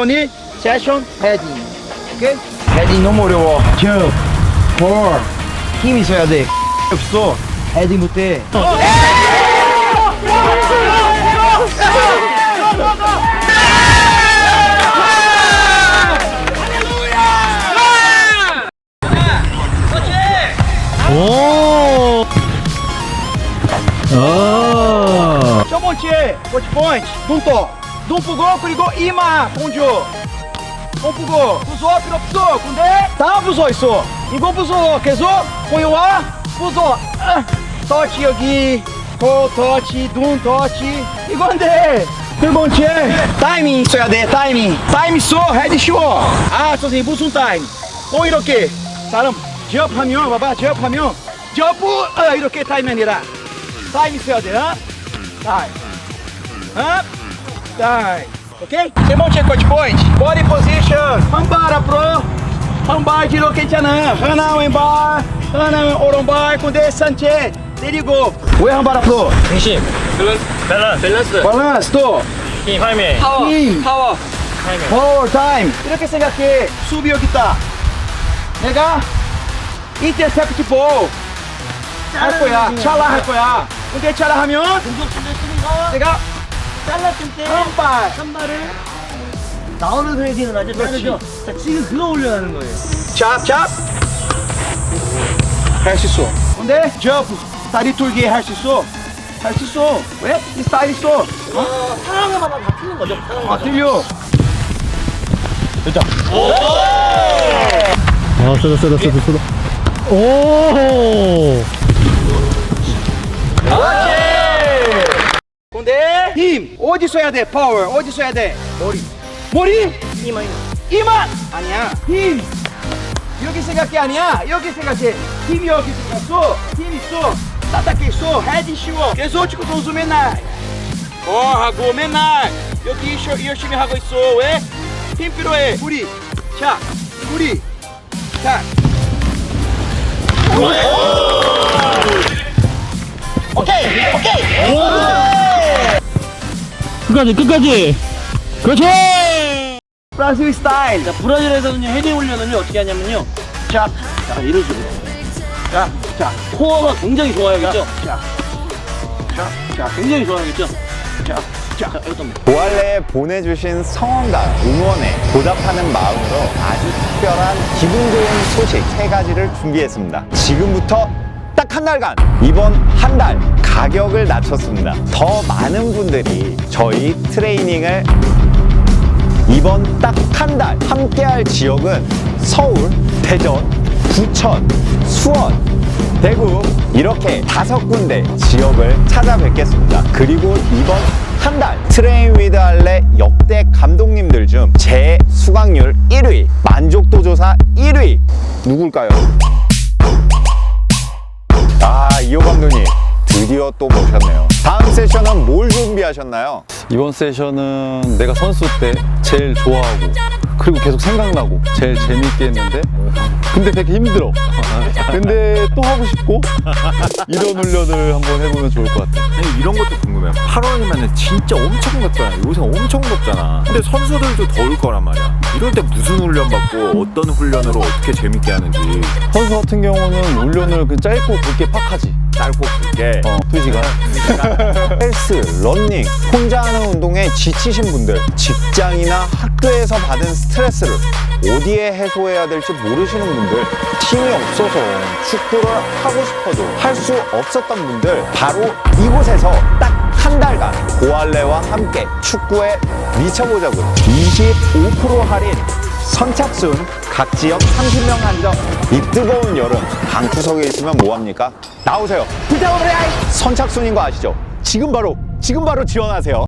오늘 세션 헤딩 오케이? 헤딩 너무 어려워. 저, 볼, 힘 있어야 돼. 없어. 헤딩 못해. 오! 아! 첫 번째 워치 포인트 눈떠 눈 뜨고 그리고 이마 공주. 눈 뜨고 부숴 필요 없어. 근데 다 부숴 있어. 이거 부숴 계속 부숴 아, 터치 여기. 코 터치 눈 터치. 이건데. 두 번째 타이밍 있어야 돼 타이밍. 타이밍 있어 헤드 쉬워. 아 선생님 무슨 타임 또 이렇게 사람 접하면 봐봐 접하면 접부 어, 이렇게 타이밍 아니라. 타임 있어야 돼 어? 타임 up, down. 오케이? 세 번째 코치 포인트. Body position. 한발 앞으로. 한발 뒤로 괜찮아. 하나 왼발. 하나 오른발. 근데 산책. 내리고. 왜한발 앞으로? 중심. 밸런스. 밸런 잘랐을 때한 발. 한 발을 나오는 소리는 아주 다르죠. 자, 지금 그거 올려가는 거예요. 찹, 찹. 할 수 있어. 근데 점프, 다리 돌기 할 수 있어. 할 수 있어. 왜? 이 스타일 있어. 상황마다 다 틀린 거죠. 상황마다. 아, 들려. 아, 쏘다, 쏘다, 쏘다, 쏘다. 오! 근데 힘 어디 써야 돼? 파워 어디 써야 돼? 머리. 머리? 이마, 이마. 아니야. 힘. 여기 생각해 아니야. 여기 생각해. 힘 여기 생각했어. 힘 있어. 따뜻하게 있어. 헤드 쉬워. 계속 선수 맨날. 어 하고 맨날 여기 셔- 열심히 하고 있어. 왜? 힘 필요해. 우리. 자, 우리. 자. 오케이, 오케이. 끝까지, 끝까지! 그렇지! 브라질 스타일. 자, 브라질에서는요, 헤딩 훈련은요, 어떻게 하냐면요. 자, 자, 이런 식으로. 자, 자, 코어가 굉장히 좋아야겠죠? 자, 자, 자, 굉장히 좋아야겠죠? 자, 자. 자, 일단 보알레에 보내주신 성원과 응원에 보답하는 마음으로 아주 특별한 기분 좋은 소식 세 가지를 준비했습니다. 지금부터 딱 한 달간 이번 한 달 가격을 낮췄습니다. 더 많은 분들이 저희 트레이닝을 이번 딱 한 달 함께할 지역은 서울, 대전, 부천, 수원, 대구 이렇게 다섯 군데 지역을 찾아뵙겠습니다. 그리고 이번 한 달 트레인 위드 할래 역대 감독님들 중 제 수강률 1위, 만족도 조사 1위 누굴까요? 아, 이호 감독님 드디어 또 모셨네요. 다음 세션은 뭘 준비하셨나요? 이번 세션은 내가 선수 때 제일 좋아하고 그리고 계속 생각나고 제일 재밌게 했는데 근데 되게 힘들어 근데 또 하고 싶고 이런 훈련을 한번 해보면 좋을 것 같아 아니, 이런 것도 궁금해요. 8월이면 진짜 엄청 덥잖아. 요새 엄청 덥잖아. 근데 선수들도 더울 거란 말이야. 이럴 때 무슨 훈련 받고 어떤 훈련으로 어떻게 재밌게 하는지. 선수 같은 경우는 훈련을 그 짧고 굵게 팍 하지. 짧고 굵게. 어, 2시간 헬스, 런닝, 혼자 하는 운동에 지치신 분들, 직장이나 학교에서 받은 스트레스를 어디에 해소해야 될지 모르시는 분들, 팀이 없어서 축구를 하고 싶어도 할 수 없었던 분들, 바로 이곳에서 딱 고알레와 함께 축구에 미쳐보자고요. 25% 할인, 선착순, 각 지역 30명 한정, 이 뜨거운 여름, 방구석에 있으면 뭐합니까? 나오세요. 선착순인 거 아시죠? 지금 바로, 지금 바로 지원하세요.